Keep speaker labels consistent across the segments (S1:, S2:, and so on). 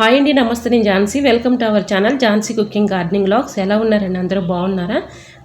S1: Hi అండి నమస్తే. నేను Jhansi. Welcome to our channel Jhansi cooking gardening logs ఎలా ఉన్నారండి? అందరూ బాగున్నారా?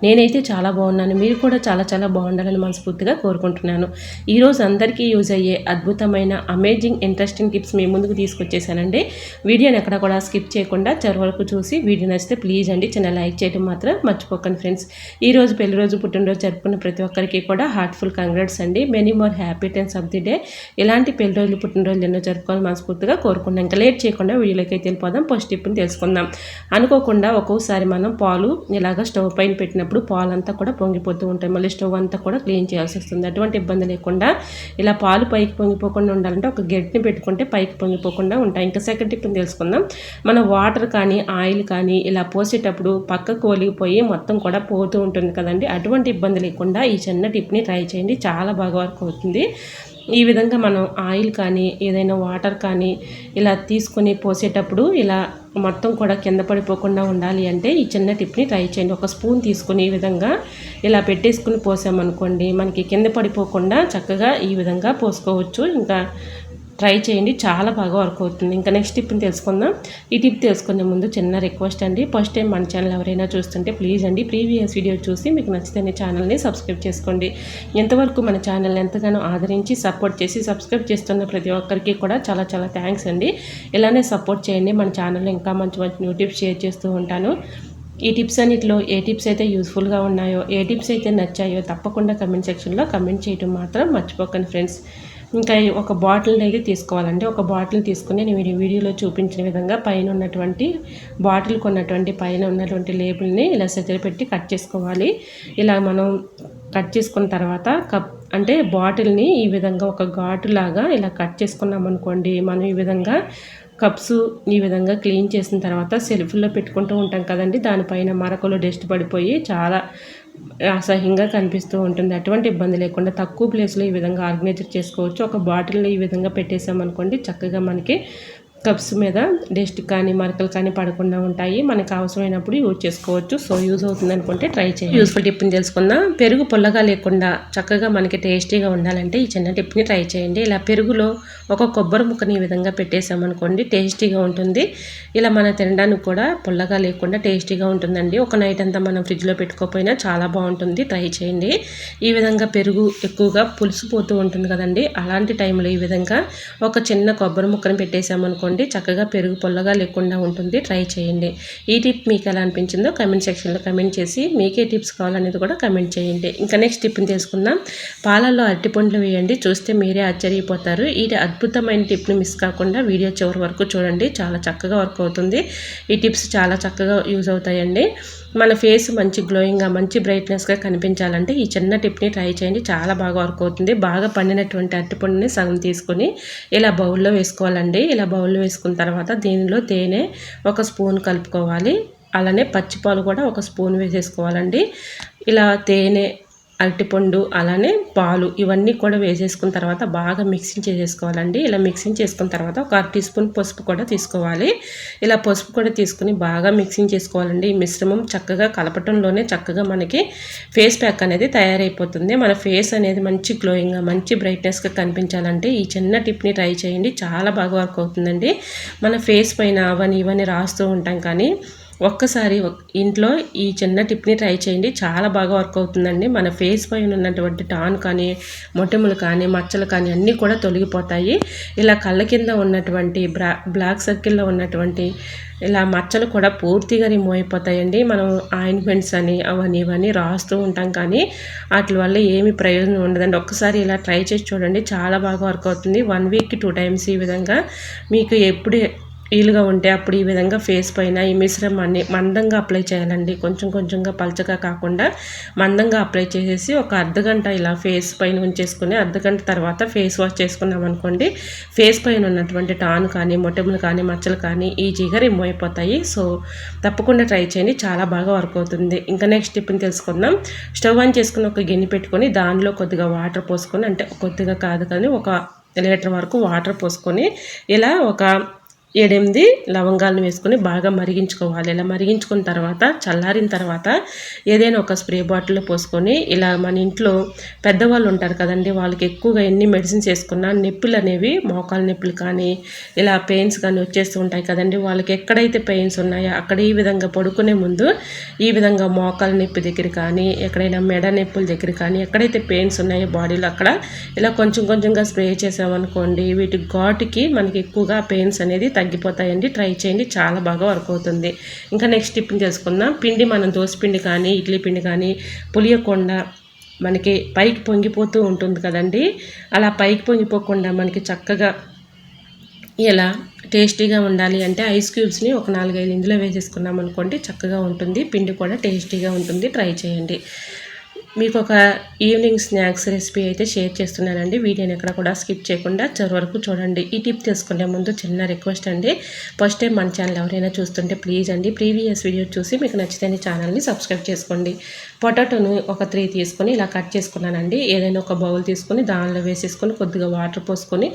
S1: నేనైతే చాలా బాగున్నాను. మీరు కూడా చాలా చాలా బాగుండాలని మనస్ఫూర్తిగా కోరుకుంటున్నాను. ఈరోజు అందరికీ యూజ్ అయ్యే అద్భుతమైన అమేజింగ్ ఇంట్రెస్టింగ్ టిప్స్ మీ ముందుకు తీసుకొచ్చేసానండి. వీడియోని ఎక్కడ కూడా స్కిప్ చేయకుండా చివరి వరకు చూసి వీడియో నచ్చితే ప్లీజ్ అండి చిన్న లైక్ చేయడం మాత్రం మర్చిపోకండి ఫ్రెండ్స్ ఈ రోజు పెళ్ళి రోజు పుట్టినరోజు జరుపుకున్న ప్రతి ఒక్కరికి కూడా హార్ట్ఫుల్ కంగ్రాట్స్ అండి. Many more happy returns of the day ఇలాంటి పెళ్ళి రోజులు పుట్టినరోజులు ఎన్నో జరుపుకోవాలి మనస్ఫూర్తిగా కోరుకున్నాం ఇంకా లేట్ చేయకుండా వీడియోలోకి అయితే వెళ్ళిపోదాం. ఫస్ట్ టిప్ని తెలుసుకుందాం. అనుకోకుండా ఒక్కోసారి మనం పాలు ఇలాగ స్టవ్ పైన పెట్టినప్పుడు పాలంతా కూడా పొంగిపోతూ ఉంటాయి. మళ్ళీ స్టవ్ అంతా కూడా క్లీన్ చేయాల్సి వస్తుంది. అటువంటి ఇబ్బంది లేకుండా ఇలా పాలు పైకి పొంగిపోకుండా ఉండాలంటే ఒక గెట్ని పెట్టుకుంటే పైకి పొంగిపోకుండా ఉంటాయి. ఇంకా సెకండ్ టిప్ తెలుసుకుందాం. మన వాటర్ కానీ ఆయిల్ కానీ ఇలా పోసేటప్పుడు పక్కకు ఒలిగిపోయి మొత్తం కూడా పోతూ ఉంటుంది కదండి. అటువంటి ఇబ్బంది లేకుండా ఈ చిన్న టిప్ని ట్రై చేయండి. చాలా బాగా వర్క్ అవుతుంది. ఈ విధంగా మనం ఆయిల్ కానీ ఏదైనా వాటర్ కానీ ఇలా తీసుకొని పోసేటప్పుడు ఇలా మొత్తం కూడా కింద పడిపోకుండా ఉండాలి అంటే ఈ చిన్న టిప్ని ట్రై చేయండి. ఒక స్పూన్ తీసుకుని ఈ విధంగా ఇలా పెట్టేసుకుని పోసామనుకోండి మనకి కింద పడిపోకుండా చక్కగా ఈ విధంగా పోసుకోవచ్చు. ఇంకా ట్రై చేయండి. చాలా బాగా వర్క్ అవుతుంది. ఇంకా నెక్స్ట్ టిప్ని తెలుసుకుందాం. ఈ టిప్ తెలుసుకునే ముందు చిన్న రిక్వెస్ట్ అండి. ఫస్ట్ టైం మన ఛానల్ ఎవరైనా చూస్తుంటే ప్లీజ్ అండి ప్రీవియస్ వీడియో చూసి మీకు నచ్చితే ఛానల్ని సబ్స్క్రైబ్ చేసుకోండి. ఎంతవరకు మన ఛానల్ ఎంతగానో ఆదరించి సపోర్ట్ చేసి సబ్స్క్రైబ్ చేస్తున్న ప్రతి ఒక్కరికి కూడా చాలా చాలా థ్యాంక్స్ అండి. ఇలానే సపోర్ట్ చేయండి. మన ఛానల్లో ఇంకా మంచి మంచి న్యూ టిప్స్ షేర్ చేస్తూ ఉంటాను. ఈ టిప్స్ అన్నిటిలో ఏ టిప్స్ అయితే యూస్ఫుల్గా ఉన్నాయో ఏ టిప్స్ అయితే నచ్చాయో తప్పకుండా కమెంట్ సెక్షన్లో కమెంట్ చేయడం మాత్రం మర్చిపోకండి ఫ్రెండ్స్. ఇంకా ఒక బాటిల్ అనేది తీసుకోవాలండి. ఒక బాటిల్ తీసుకుని నేను వీడియోలో చూపించిన విధంగా పైన ఉన్నటువంటి బాటిల్ కొన్నటువంటి పైన ఉన్నటువంటి లేబుల్ని ఇలా సెజర్ పెట్టి కట్ చేసుకోవాలి. ఇలా మనం కట్ చేసుకున్న తర్వాత కప్ అంటే బాటిల్ని ఈ విధంగా ఒక ఘాటు లాగా ఇలా కట్ చేసుకున్నాం అనుకోండి. మనం ఈ విధంగా కప్స్ ఈ విధంగా క్లీన్ చేసిన తర్వాత సెల్ఫ్లో పెట్టుకుంటూ ఉంటాం కదండి. దానిపైన మరకలు డస్ట్ పడిపోయి చాలా అసహ్యంగా కనిపిస్తూ ఉంటుంది. అటువంటి ఇబ్బంది లేకుండా తక్కువ ప్లేస్లో ఈ విధంగా ఆర్గనైజర్ చేసుకోవచ్చు. ఒక బాటిల్ని ఈ విధంగా పెట్టేసామనుకోండి చక్కగా మనకి కప్స్ మీద డస్ట్ కానీ మరకలు కానీ పడకుండా ఉంటాయి. మనకు అవసరమైనప్పుడు యూజ్ చేసుకోవచ్చు. సో యూజ్ అవుతుంది అనుకుంటే ట్రై చేయండి యూస్ఫుల్ టిప్ని తెలుసుకుందాం. పెరుగు పుల్లగా లేకుండా చక్కగా మనకి టేస్టీగా ఉండాలంటే ఈ చిన్న టిప్ని ట్రై చేయండి. ఇలా పెరుగులో ఒక కొబ్బరి ముక్కని ఈ విధంగా పెట్టేసామనుకోండి టేస్టీగా ఉంటుంది. ఇలా మన తినడానికి కూడా పుల్లగా లేకుండా టేస్టీగా ఉంటుందండి. ఒక నైట్ అంతా మనం ఫ్రిడ్జ్లో పెట్టుకోకపోయినా చాలా బాగుంటుంది. ట్రై చేయండి. ఈ విధంగా పెరుగు ఎక్కువగా పులుసుపోతూ ఉంటుంది కదండి. అలాంటి టైంలో ఈ విధంగా ఒక చిన్న కొబ్బరి ముక్కని పెట్టేసామనుకోండి చేసుకోండి చక్కగా పెరుగు పొల్లగా లేకుండా ఉంటుంది. ట్రై చేయండి. ఈ టిప్ మీకు ఎలా అనిపించిందో కమెంట్ సెక్షన్లో కమెంట్ చేసి మీకే టిప్స్ కావాలనేది కూడా కమెంట్ చేయండి. ఇంకా నెక్స్ట్ టిప్ని తెలుసుకుందాం. పాలల్లో అరటిపండ్లు వేయండి. చూస్తే మీరే ఆశ్చర్యపోతారు. ఈ అద్భుతమైన టిప్ని మిస్ కాకుండా వీడియో చివరి వరకు చూడండి. చాలా చక్కగా వర్క్ అవుతుంది. ఈ టిప్స్ చాలా చక్కగా యూజ్ అవుతాయండి. మన ఫేస్ మంచి గ్లోయింగ్గా మంచి బ్రైట్నెస్గా కనిపించాలంటే ఈ చిన్న టిప్ని ట్రై చేయండి. చాలా బాగా వర్క్ అవుతుంది. బాగా పండినటువంటి అరటిపండుని సగం తీసుకొని ఇలా బౌల్లో వేసుకోవాలండి. ఇలా బౌల్లో వేసుకున్న తర్వాత దీనిలో తేనె ఒక స్పూన్ కలుపుకోవాలి. అలానే పచ్చిపాలు కూడా ఒక స్పూన్ వేసేసుకోవాలండి. ఇలా తేనె అరటిపండు అలానే పాలు ఇవన్నీ కూడా వేసేసుకున్న తర్వాత బాగా మిక్సింగ్ చేసేసుకోవాలండి. ఇలా మిక్సింగ్ చేసుకున్న తర్వాత ఒక అర టీ స్పూన్ పసుపు కూడా తీసుకోవాలి. ఇలా పసుపు కూడా తీసుకుని బాగా మిక్సింగ్ చేసుకోవాలండి. ఈ మిశ్రమం చక్కగా కలపటంలోనే చక్కగా మనకి ఫేస్ ప్యాక్ అనేది తయారైపోతుంది. మన ఫేస్ అనేది మంచి గ్లోయింగ్గా మంచి బ్రైట్నెస్గా కనిపించాలంటే ఈ చిన్న టిప్ని ట్రై చేయండి. చాలా బాగా వర్క్ అవుతుందండి. మన ఫేస్ పైన అవని ఇవన్నీ రాస్తూ ఉంటాం కానీ ఒక్కసారి ఇంట్లో ఈ చిన్న టిప్ని ట్రై చేయండి. చాలా బాగా వర్క్ అవుతుందండి. మన ఫేస్ పైన ఉన్నటువంటి టాన్ కానీ మొటిములు కానీ మచ్చలు కానీ అన్నీ కూడా తొలగిపోతాయి. ఇలా కళ్ళ కింద ఉన్నటువంటి బ్లా బ్లాక్ సర్కిల్లో ఉన్నటువంటి ఇలా మచ్చలు కూడా పూర్తిగా రిమూవ్ అయిపోతాయండి. మనం ఆయింట్మెంట్స్ అని అవన్నీ ఇవన్నీ రాస్తూ ఉంటాం కానీ వాటి వల్ల ఏమి ప్రయోజనం ఉండదండి. ఒక్కసారి ఇలా ట్రై చేసి చూడండి. చాలా బాగా వర్క్ అవుతుంది. వన్ వీక్కి టూ టైమ్స్ ఈ విధంగా. మీకు ఎప్పుడు వీలుగా ఉంటే అప్పుడు ఈ విధంగా ఫేస్ పైన ఈ మిశ్రమాన్ని మందంగా అప్లై చేయాలండి. కొంచెం కొంచెంగా పలచగా కాకుండా మందంగా అప్లై చేసేసి ఒక అర్ధగంట ఇలా ఫేస్ పైన ఉంచేసుకుని అర్ధగంట తర్వాత ఫేస్ వాష్ చేసుకున్నాం అనుకోండి ఫేస్ పైన ఉన్నటువంటి టాన్ కానీ మొట్టములు కానీ మచ్చలు కానీ ఈజీగా రిమూవ్ అయిపోతాయి. సో తప్పకుండా ట్రై చేయండి. చాలా బాగా వర్క్ అవుతుంది. ఇంకా నెక్స్ట్ టిప్ని తెలుసుకుందాం. స్టవ్ ఆన్ చేసుకుని ఒక గిన్నె పెట్టుకొని దానిలో కొద్దిగా వాటర్ పోసుకొని అంటే కొద్దిగా కాదు కానీ ఒక లీటర్ వరకు వాటర్ పోసుకొని ఇలా ఒక ఏడెనిమిది లవంగాలను వేసుకొని బాగా మరిగించుకోవాలి. ఇలా మరిగించుకున్న తర్వాత చల్లారిన తర్వాత ఏదైనా ఒక స్ప్రే బాటిల్లో పోసుకొని ఇలా మన ఇంట్లో పెద్దవాళ్ళు ఉంటారు కదండి వాళ్ళకి ఎక్కువగా ఎన్ని మెడిసిన్స్ వేసుకున్నా నొప్పులు అనేవి మోకాలు నొప్పులు కానీ ఇలా పెయిన్స్ కానీ వచ్చేస్తూ ఉంటాయి కదండి. వాళ్ళకి ఎక్కడైతే పెయిన్స్ ఉన్నాయో అక్కడ ఈ విధంగా పడుకునే ముందు ఈ విధంగా మోకాలు నొప్పి దగ్గర కానీ ఎక్కడైనా మెడ నొప్పుల దగ్గర కానీ ఎక్కడైతే పెయిన్స్ ఉన్నాయో బాడీలో అక్కడ ఇలా కొంచెం కొంచెంగా స్ప్రే చేసామనుకోండి వీటి ఘాటుకి మనకి ఎక్కువగా పెయిన్స్ అనేది తగ్గిపోతాయండి. ట్రై చేయండి. చాలా బాగా వర్క్ అవుతుంది. ఇంకా నెక్స్ట్ టిప్ని తెలుసుకుందాం. పిండి మనం పిండి కానీ ఇడ్లీ పిండి కానీ పులియకుండా మనకి పైకి పొంగిపోతూ ఉంటుంది కదండి. అలా పైకి పొంగిపోకుండా మనకి చక్కగా ఇలా టేస్టీగా ఉండాలి అంటే ఐస్ క్యూబ్స్ని ఒక నాలుగైదు ఇందులో వేసేసుకున్నాం అనుకోండి చక్కగా ఉంటుంది. పిండి కూడా టేస్టీగా ఉంటుంది. ట్రై చేయండి. మీకు ఒక ఈవినింగ్ స్నాక్స్ రెసిపీ అయితే షేర్ చేస్తున్నానండి. వీడియోని ఎక్కడ కూడా స్కిప్ చేయకుండా చివరి వరకు చూడండి. ఈ టిప్ తీసుకునే ముందు చిన్న రిక్వెస్ట్ అండి. ఫస్ట్ టైం మన ఛానల్ ఎవరైనా చూస్తుంటే ప్లీజ్ అండి ప్రీవియస్ వీడియో చూసి మీకు నచ్చితే ఛానల్ని సబ్స్క్రైబ్ చేసుకోండి. పొటాటోను ఒక త్రీ తీసుకొని ఇలా కట్ చేసుకున్నానండి. ఏదైనా ఒక బౌల్ తీసుకొని దానిలో వేసేసుకొని కొద్దిగా వాటర్ పోసుకొని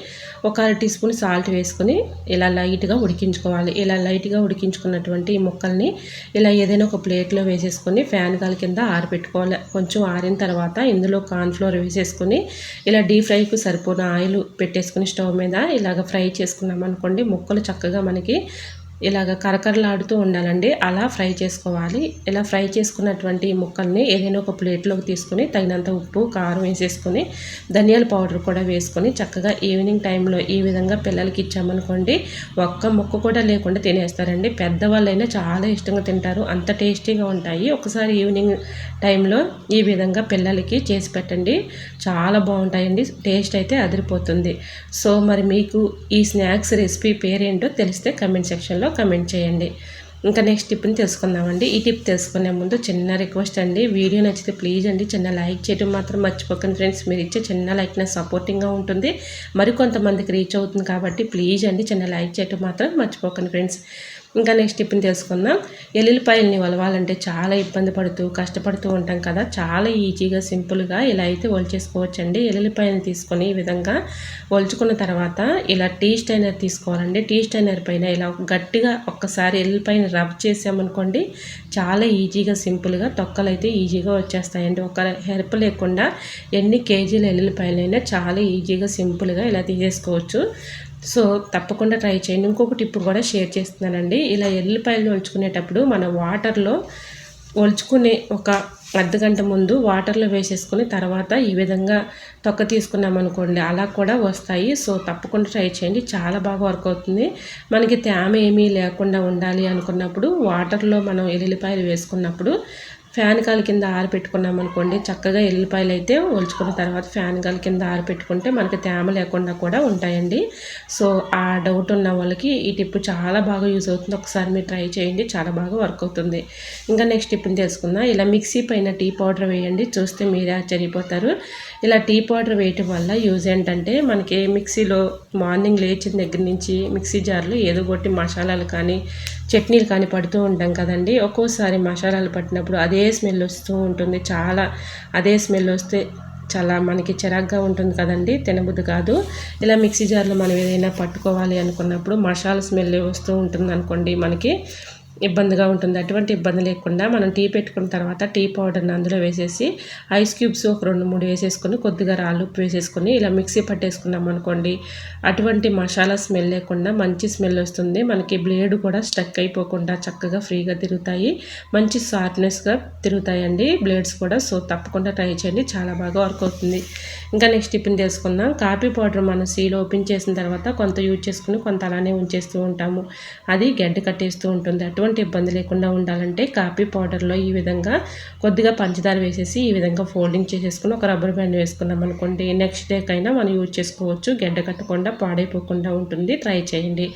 S1: ఒక అర టీ స్పూన్ సాల్ట్ వేసుకొని ఇలా లైట్గా ఉడికించుకోవాలి. ఇలా లైట్గా ఉడికించుకున్నటువంటి ఈ ముక్కల్ని ఇలా ఏదైనా ఒక ప్లేట్లో వేసేసుకొని ఫ్యాన్ గాలి కింద ఆరిపెట్టుకోవాలి కొంచెం ఆరిన తర్వాత ఇందులో కార్న్ఫ్లోర్ వేసేసుకొని ఇలా డీప్ ఫ్రైకు సరిపోయిన ఆయిల్ పెట్టేసుకుని స్టవ్ మీద ఇలాగ ఫ్రై చేసుకున్నాం అనుకోండి ముక్కలు చక్కగా మనకి ఇలాగ కరకరలాడుతూ ఉండాలండి. అలా ఫ్రై చేసుకోవాలి. ఇలా ఫ్రై చేసుకున్నటువంటి ముక్కల్ని ఏదైనా ఒక ప్లేట్లోకి తీసుకొని తగినంత ఉప్పు కారం వేసేసుకొని ధనియాల పౌడర్ కూడా వేసుకొని చక్కగా ఈవినింగ్ టైంలో ఈ విధంగా పిల్లలకి ఇచ్చామనుకోండి ఒక్క ముక్క కూడా లేకుండా తినేస్తారండి. పెద్దవాళ్ళైనా చాలా ఇష్టంగా తింటారు. అంత టేస్టీగా ఉంటాయి. ఒకసారి ఈవినింగ్ టైంలో ఈ విధంగా పిల్లలకి చేసి పెట్టండి. చాలా బాగుంటాయండి. టేస్ట్ అయితే అదిరిపోతుంది. సో మరి మీకు ఈ స్నాక్స్ రెసిపీ పేరేంటో తెలిస్తే కమెంట్ సెక్షన్లో సెక్షన్లో కమెంట్ చేయండి. ఇంకా నెక్స్ట్ టిప్ని తెలుసుకుందామండి. ఈ టిప్ తెలుసుకునే ముందు చిన్న రిక్వెస్ట్ అండి. వీడియో నచ్చితే ప్లీజ్ అండి చిన్న లైక్ చేయడం మాత్రం మర్చిపోకండి ఫ్రెండ్స్. మీరు ఇచ్చే చిన్న లైక్ నాకు సపోర్టింగ్గా ఉంటుంది. మరికొంతమందికి రీచ్ అవుతుంది కాబట్టి ప్లీజ్ అండి చిన్న లైక్ చేయడం మాత్రం మర్చిపోకండి ఫ్రెండ్స్. ఇంకా నెక్స్ట్ టిఫిన్ తెలుసుకుందాం. ఎల్లుల్లిపాయలని వలవాలంటే చాలా ఇబ్బంది పడుతూ కష్టపడుతూ ఉంటాం కదా. చాలా ఈజీగా సింపుల్గా ఇలా అయితే ఒలిచేసుకోవచ్చండి ఎల్లుల్లిపాయని తీసుకొని ఈ విధంగా ఒలుచుకున్న తర్వాత ఇలా టీ స్టైనర్ తీసుకోవాలండి. టీ స్టైనర్ పైన ఇలా గట్టిగా ఒక్కసారి ఎల్లుల్లిపాయని రబ్ చేసామనుకోండి చాలా ఈజీగా సింపుల్గా తొక్కలు అయితే ఈజీగా వచ్చేస్తాయండి. ఒక హెల్ప్ లేకుండా ఎన్ని కేజీల ఎల్లుల్లిపాయలైనా చాలా ఈజీగా సింపుల్గా ఇలా తీసేసుకోవచ్చు. సో తప్పకుండా ట్రై చేయండి. ఇంకొకటి ఇప్పుడు కూడా షేర్ చేస్తున్నానండి. ఇలా ఎల్లిపాయలు ఒలుచుకునేటప్పుడు మన వాటర్లో ఒలుచుకునే ఒక అర్ధ గంట ముందు వాటర్లో వేసేసుకుని తర్వాత ఈ విధంగా తొక్క తీసుకున్నాం అనుకోండి అలా కూడా వస్తాయి. సో తప్పకుండా ట్రై చేయండి. చాలా బాగా వర్క్ అవుతుంది. మనకి తేమ ఏమీ లేకుండా ఉండాలి అనుకున్నప్పుడు వాటర్లో మనం ఎల్లిపాయలు వేసుకున్నప్పుడు ఫ్యాన్ కాల కింద ఆరిపెట్టుకున్నాం అనుకోండి చక్కగా ఎల్లిపాయలు అయితే ఒలుచుకున్న తర్వాత ఫ్యాన్ కాల కింద ఆరిపెట్టుకుంటే మనకి తేమ లేకుండా కూడా ఉంటాయండి. సో ఆ డౌట్ ఉన్న వాళ్ళకి ఈ టిప్ చాలా బాగా యూజ్ అవుతుంది. ఒకసారి మీరు ట్రై చేయండి చాలా బాగా వర్క్ అవుతుంది. ఇంకా నెక్స్ట్ టిప్ని తెలుసుకుందాం. ఇలా మిక్సీ పైన టీ పౌడర్ వేయండి చూస్తే మీరే ఆశ్చర్యపోతారు. ఇలా టీ పౌడర్ వేయటం వల్ల యూజ్ ఏంటంటే మనకి మిక్సీలో మార్నింగ్ లేచిన దగ్గర నుంచి మిక్సీ జార్లో ఏదో కొట్టి మసాలాలు కానీ చట్నీలు కానీ పడుతూ ఉంటాం కదండి. ఒక్కోసారి మసాలాలు పట్టినప్పుడు అదే అదే స్మెల్ వస్తూ ఉంటుంది. చాలా అదే స్మెల్ వస్తే చాలా మనకి చిరాగ్గా ఉంటుంది కదండి. తినబుద్ది కాదు. ఇలా మిక్సీ జార్లో మనం ఏదైనా పట్టుకోవాలి అనుకున్నప్పుడు మసాలా స్మెల్ వస్తూ ఉంటుంది అనుకోండి మనకి. ఇబ్బందిగా ఉంటుంది. అటువంటి ఇబ్బంది లేకుండా మనం టీ పెట్టుకున్న తర్వాత టీ పౌడర్ని అందులో వేసేసి ఐస్ క్యూబ్స్ ఒక రెండు మూడు వేసేసుకొని కొద్దిగా రాళ్ళు ఉప్పు వేసేసుకొని ఇలా మిక్సీ పట్టేసుకున్నాం అనుకోండి అటువంటి మసాలా స్మెల్ లేకుండా మంచి స్మెల్ వస్తుంది. మనకి బ్లేడ్ కూడా స్టక్ అయిపోకుండా చక్కగా ఫ్రీగా తిరుగుతాయి. మంచి షార్ప్నెస్గా తిరుగుతాయండి. బ్లేడ్స్ కూడా. సో తప్పకుండా ట్రై చేయండి. చాలా బాగా వర్క్ అవుతుంది. ఇంకా నెక్స్ట్ టిఫిన్ చేసుకుందాం కాఫీ పౌడర్ మనం సీలో ఓపెన్ చేసిన తర్వాత కొంత యూజ్ చేసుకుని కొంత అలానే ఉంచేస్తూ ఉంటాము. అది గడ్డ కట్టేస్తూ ఉంటుంది. అటువంటి ఎటువంటి ఇబ్బంది లేకుండా ఉండాలంటే కాఫీ పౌడర్లో ఈ విధంగా కొద్దిగా పంచదార వేసేసి ఈ విధంగా ఫోల్డింగ్ చేసేసుకుని ఒక రబ్బర్ బ్యాండ్ వేసుకున్నాం అనుకోండి. నెక్స్ట్ డేకైనా మనం యూజ్ చేసుకోవచ్చు. గడ్డ కట్టకుండా పాడైపోకుండా ఉంటుంది. ట్రై చేయండి.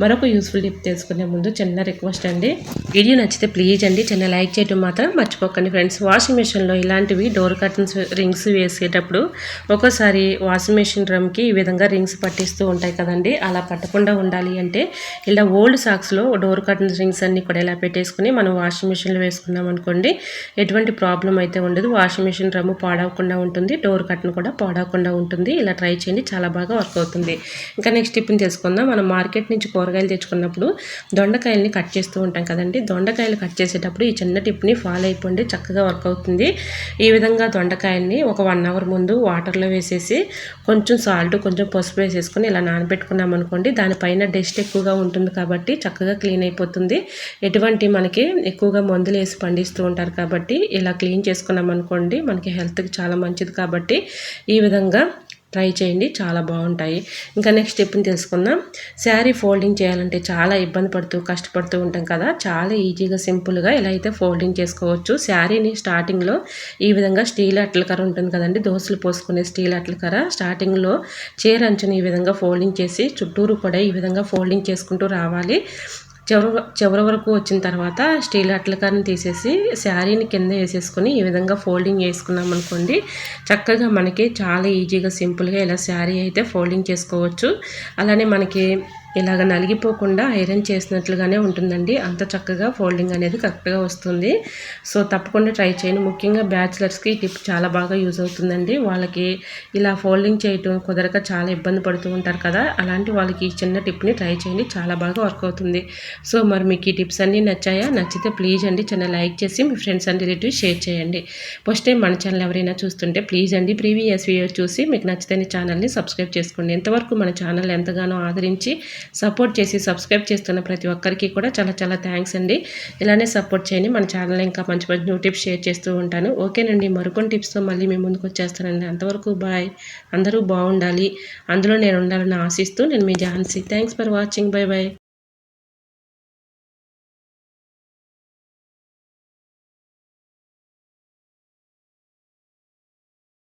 S1: మరొక యూస్ఫుల్ టిప్ తెలుసుకునే ముందు చిన్న రిక్వెస్ట్ అండి. వీడియో నచ్చితే ప్లీజ్ అండి. చిన్న లైక్ చేయడం మాత్రం మర్చిపోకండి ఫ్రెండ్స్. వాషింగ్ మిషన్లో ఇలాంటివి డోర్ కర్టన్స్ రింగ్స్ వేసేటప్పుడు ఒక్కోసారి వాషింగ్ మిషన్ రమ్కి ఈ విధంగా రింగ్స్ పట్టిస్తూ ఉంటాయి కదండి. అలా పట్టకుండా ఉండాలి అంటే ఇలా ఓల్డ్ సాక్స్లో డోర్ కర్టన్స్ రింగ్స్ అన్ని అన్నీ కూడా ఇలా పెట్టేసుకుని మనం వాషింగ్ మిషన్లో వేసుకున్నాం అనుకోండి. ఎటువంటి ప్రాబ్లం అయితే ఉండదు. వాషింగ్ మిషన్ రమ్ము పాడవకుండా ఉంటుంది. డోర్ కట్టను కూడా పాడవకుండా ఉంటుంది. ఇలా ట్రై చేయండి. చాలా బాగా వర్క్ అవుతుంది. ఇంకా నెక్స్ట్ టిప్ని తెలుసుకుందాం. మనం మార్కెట్ నుంచి కూరగాయలు తెచ్చుకున్నప్పుడు దొండకాయల్ని కట్ చేస్తూ ఉంటాం కదండి. దొండకాయలు కట్ చేసేటప్పుడు ఈ చిన్న టిప్ని ఫాలో అయిపోండి. చక్కగా వర్క్ అవుతుంది. ఈ విధంగా దొండకాయల్ని ఒక వన్ అవర్ ముందు వాటర్లో వేసేసి కొంచెం సాల్ట్ కొంచెం పసుపు వేసేసుకొని ఇలా నానబెట్టుకున్నాం అనుకోండి దానిపైన డస్ట్ ఎక్కువగా ఉంటుంది కాబట్టి చక్కగా క్లీన్ అయిపోతుంది. ఎటువంటి మనకి ఎక్కువగా మందులు వేసి పండిస్తూ ఉంటారు కాబట్టి ఇలా క్లీన్ చేసుకున్నాం అనుకోండి మనకి హెల్త్కి చాలా మంచిది కాబట్టి ఈ విధంగా ట్రై చేయండి. చాలా బాగుంటాయి. ఇంకా నెక్స్ట్ స్టెప్ని తెలుసుకుందాం. శారీ ఫోల్డింగ్ చేయాలంటే చాలా ఇబ్బంది పడుతూ కష్టపడుతూ ఉంటాం కదా. చాలా ఈజీగా సింపుల్గా ఎలా అయితే ఫోల్డింగ్ చేసుకోవచ్చు. శారీని స్టార్టింగ్లో ఈ విధంగా స్టీల్ అట్లకర ఉంటుంది కదండి. దోశలు పోసుకునే స్టీల్ అట్లకర స్టార్టింగ్లో చీర అంచుని ఈ విధంగా ఫోల్డింగ్ చేసి చుట్టూరు కూడా ఈ విధంగా ఫోల్డింగ్ చేసుకుంటూ రావాలి. చివరి చివరి వరకు వచ్చిన తర్వాత స్టీల్ అట్లకాన్ని తీసేసి శారీని కింద వేసేసుకొని ఈ విధంగా ఫోల్డింగ్ చేసుకున్నాం అనుకోండి చక్కగా మనకి చాలా ఈజీగా సింపుల్గా ఇలా శారీ అయితే ఫోల్డింగ్ చేసుకోవచ్చు. అలానే మనకి ఇలాగ నలిగిపోకుండా ఐరన్ చేసినట్లుగానే ఉంటుందండి. అంత చక్కగా ఫోల్డింగ్ అనేది కరెక్ట్గా వస్తుంది. సో తప్పకుండా ట్రై చేయండి. ముఖ్యంగా బ్యాచిలర్స్కి టిప్ చాలా బాగా యూజ్ అవుతుందండి. వాళ్ళకి ఇలా ఫోల్డింగ్ చేయటం కుదరక చాలా ఇబ్బంది పడుతూ ఉంటారు కదా. అలాంటి వాళ్ళకి ఈ చిన్న టిప్ని ట్రై చేయండి. చాలా బాగా వర్క్ అవుతుంది. సో మరి మీకు ఈ టిప్స్ అన్నీ నచ్చాయా? నచ్చితే ప్లీజ్ అండి చిన్న లైక్ చేసి మీ ఫ్రెండ్స్ అండ్ రిలేటివ్స్ షేర్ చేయండి. ఫస్ట్ టైం మన ఛానల్ ఎవరైనా చూస్తుంటే ప్లీజ్ అండి ప్రీవియస్ వీడియో చూసి మీకు నచ్చితే ఛానల్ని సబ్స్క్రైబ్ చేసుకోండి. ఎంతవరకు మన ఛానల్ ఎంతగానో ఆదరించి సపోర్ట్ చేసి సబ్స్క్రైబ్ చేస్తున్న ప్రతి ఒక్కరికి కూడా చాలా చాలా థ్యాంక్స్ అండి. ఇలానే సపోర్ట్ చేయండి. మన ఛానల్ ఇంకా మంచి మంచి న్యూ టిప్స్ షేర్ చేస్తూ ఉంటాను. ఓకేనండి. మరికొన్ని టిప్స్తో మళ్ళీ మేము ముందుకు వచ్చేస్తానండి. అంతవరకు బాయ్. అందరూ బాగుండాలి. అందులో నేను ఉండాలని ఆశిస్తూ నేను మీ Jhansi. Thanks for watching. Bye bye